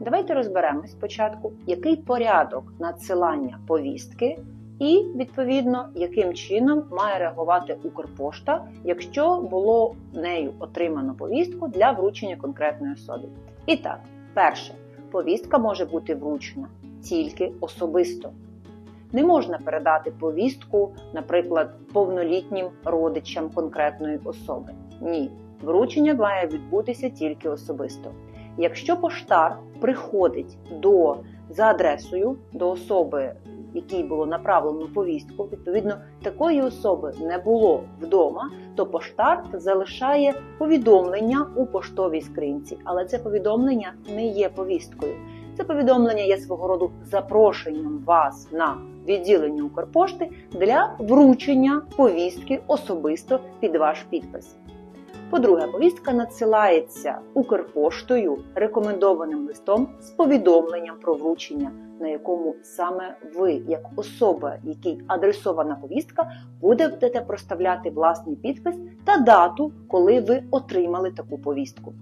Давайте розберемось спочатку, який порядок надсилання повістки, і, відповідно, яким чином має реагувати Укрпошта, якщо було нею отримано повістку для вручення конкретної особі. І так, перше, повістка може бути вручена тільки особисто. Не можна передати повістку, наприклад, повнолітнім родичам конкретної особи. Ні, вручення має відбутися тільки особисто. Якщо поштар приходить до за адресою до особи, якій було направлено повістку, відповідно такої особи не було вдома, то поштар залишає повідомлення у поштовій скринці, але це повідомлення не є повісткою. Це повідомлення є свого роду запрошенням вас на відділення Укрпошти для вручення повістки особисто під ваш підпис. По-друге, повістка надсилається Укрпоштою рекомендованим листом з повідомленням про вручення, на якому саме ви, як особа, якій адресована повістка, будете проставляти власний підпис та дату, коли ви отримали таку повістку.